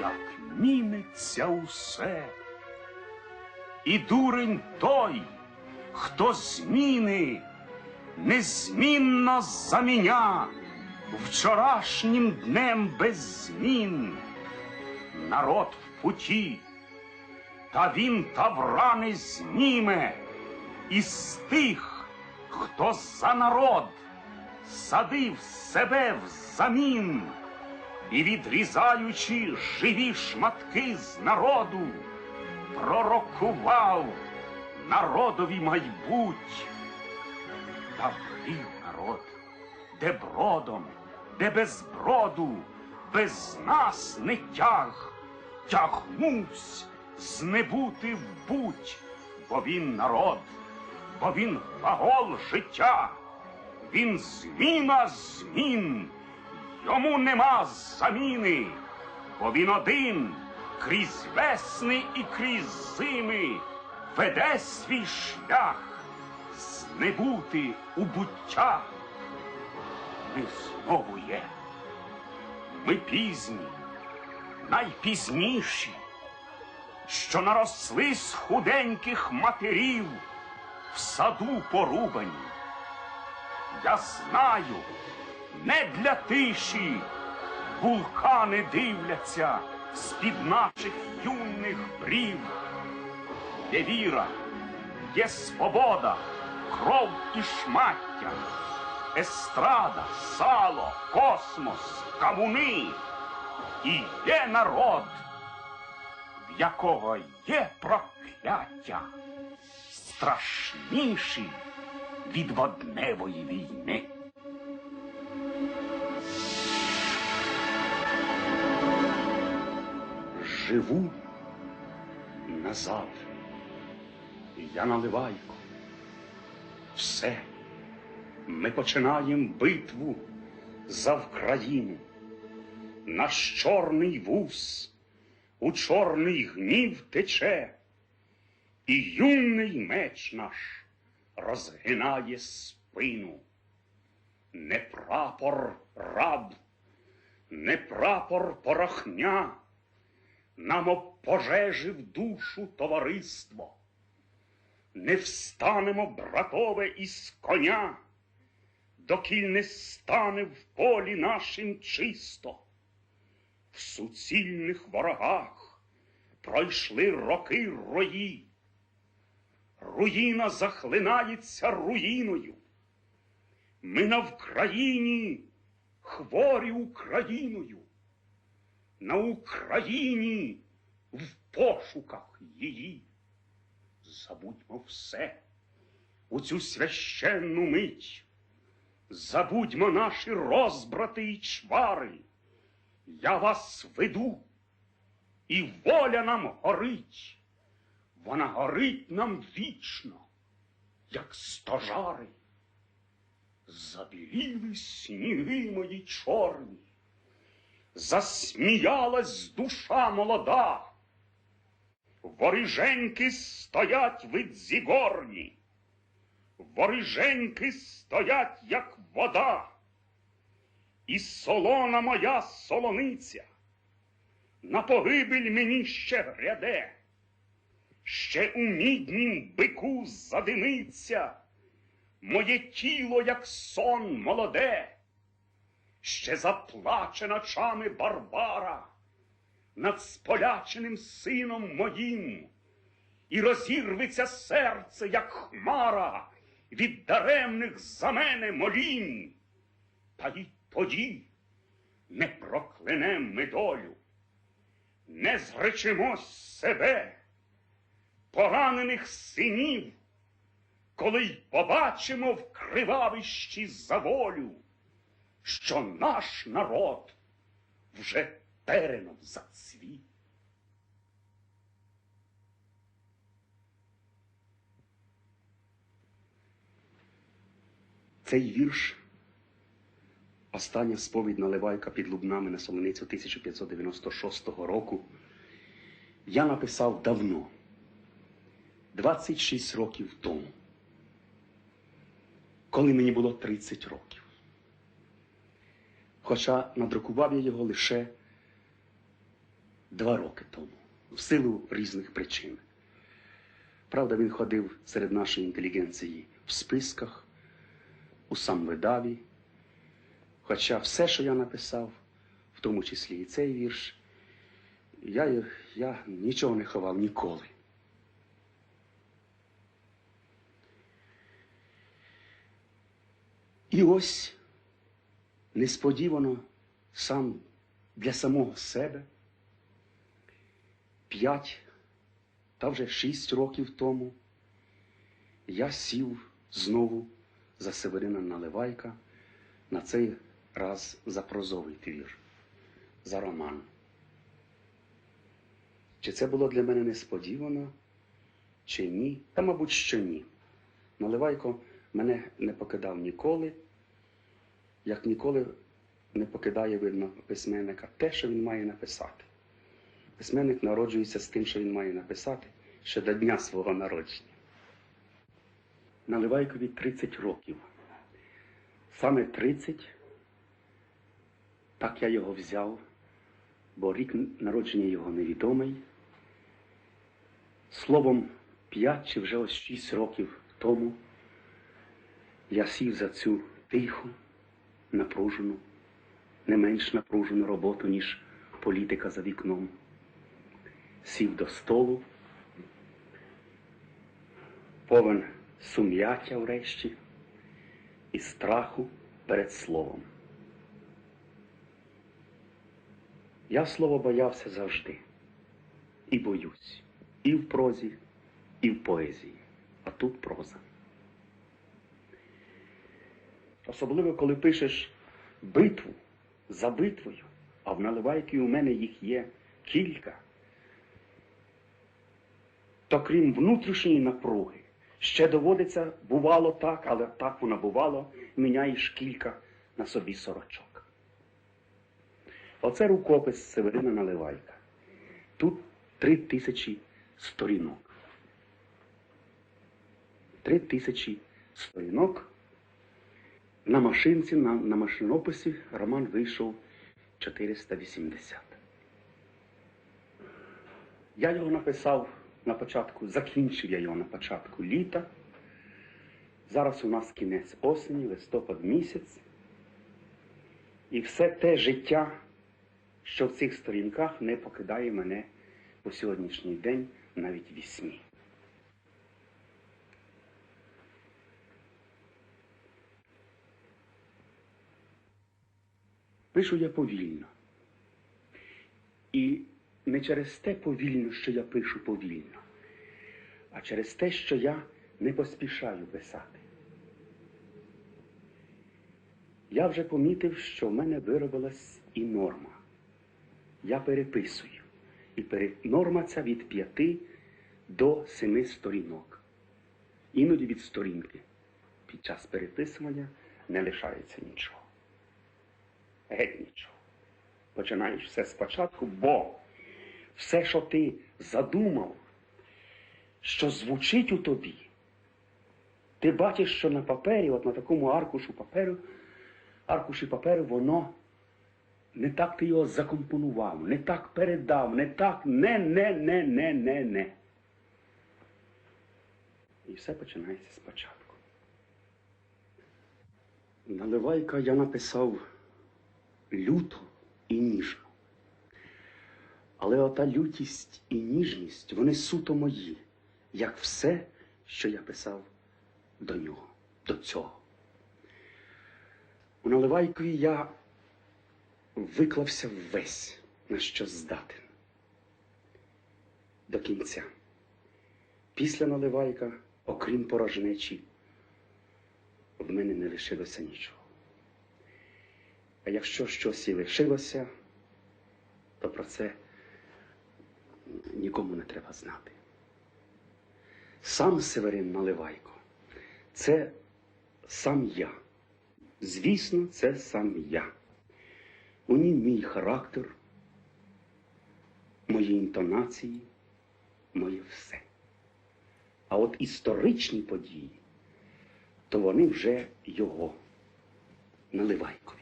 як міниться усе. І дурень той, хто зміни незмінно заміня вчорашнім днем без змін. Народ в путі, та він тавра не зніме із тих, хто за народ садив себе взамін і, відрізаючи живі шматки з народу, пророкував народові майбуть. Та врів народ, де бродом, де без броду, без нас не тяг, тягнувсь з небути в будь, бо він народ, бо він глагол життя, він зміна змін, йому нема заміни, бо він один крізь весни і крізь зими веде свій шлях з небути у буття. Ми знову є. Ми пізні, найпізніші, що наросли з худеньких матерів в саду порубані. Я знаю, не для тиші вулкани дивляться з-під наших юних брів. Є віра, є свобода, кров і шмаття, естрада, сало, космос, кавуни. І є народ, в якого є прокляття, страшніші від водневої війни. Живу назад. Я наливайко. Все. Ми починаємо битву за Вкраїну. Наш чорний вуз у чорний гнів тече, і юний меч наш розгинає спину. Не прапор раб, не прапор порохня, нам обпожежив душу товариство. Не встанемо, братове, із коня, докіль не стане в полі нашим чисто. В суцільних ворогах пройшли роки рої. Руїна захлинається руїною. Ми на Вкраїні хворі Україною. На Україні в пошуках її. Забудьмо все у цю священну мить. Забудьмо наші розбрати і чвари. Я вас веду, і воля нам горить. Вона горить нам вічно, як стожари. Забіліли сніги мої чорні, засміялась душа молода. Вориженьки стоять видзігорні, вориженьки стоять, як вода, і солона моя солониця. На погибель мені ще гряде, ще у міднім бику задимиться моє тіло, як сон молоде, ще заплаче ночами Барбара над споляченим сином моїм, і розірветься серце, як хмара, від даремних за мене молінь. Та й тоді не проклянем ми долю, не зречемось себе, поранених синів, коли й побачимо в кривавищі за волю, що наш народ вже тереном зацвіт. Цей вірш, остання сповідь Наливайка під Лубнами на Солоницю 1596 року, я написав давно, 26 років тому, коли мені було 30 років. Хоча надрукував я його лише два роки тому, в силу різних причин. Правда, він ходив серед нашої інтелігенції в списках, у самвидаві. Хоча все, що я написав, в тому числі і цей вірш, я, я нічого не ховав ніколи. І ось несподівано сам для самого себе п'ять та вже шість років тому я сів знову за Северина Наливайка на цей раз за прозовий твір, за роман. Чи це було для мене несподівано, чи ні? Та, мабуть, що ні. Наливайко мене не покидав ніколи, як ніколи не покидає, видно, письменника те, що він має написати. Письменник народжується з тим, що він має написати ще до дня свого народження. Наливайкові 30 років. Саме 30, так я його взяв, бо рік народження його невідомий. Словом, 5 чи вже ось 6 років тому я сів за цю тиху, напружену, не менш напружену роботу, ніж політика за вікном. Сів до столу, повен сум'яття врешті і страху перед словом. Я слово боявся завжди. І боюсь. І в прозі, і в поезії. А тут проза. Особливо, коли пишеш битву за битвою, а в наливайки у мене їх є кілька, то крім внутрішньої напруги, ще доводиться, бувало так, але так воно бувало, міняєш кілька на собі сорочок. Оце рукопис Северина Наливайка. Тут три тисячі сторінок. Три тисячі сторінок. На машинці, на, на машинописі роман вийшов 480. Я його написав на початку, закінчив я його на початку літа. Зараз у нас кінець осені, листопад місяць. І все те життя, що в цих сторінках не покидає мене по сьогоднішній день навіть в Пишу я повільно. І не через те повільно, що я пишу повільно, а через те, що я не поспішаю писати. Я вже помітив, що в мене виробилась і норма. Я переписую. І норма ця від п'яти до семи сторінок. Іноді від сторінки під час переписування не лишається нічого. Геть нічого. Починаєш все спочатку, бо все, що ти задумав, що звучить у тобі, ти бачиш, що на папері, от на такому аркушу паперу, аркуші паперу, воно не так ти його закомпонував, не так передав, не так, не, не, не, не, не, не. І все починається спочатку. Наливайка я написав люто і ніжно. Але ота лютість і ніжність, вони суто мої, як все, що я писав до нього, до цього. У Наливайкові я виклався весь, на що здатен. До кінця. Після Наливайка, окрім порожнечі, в мене не лишилося нічого. А якщо щось і лишилося, то про це нікому не треба знати. Сам Северин Наливайко це сам я. Звісно, це сам я. У ній мій характер, мої інтонації, моє все. А от історичні події, то вони вже його наливайкові.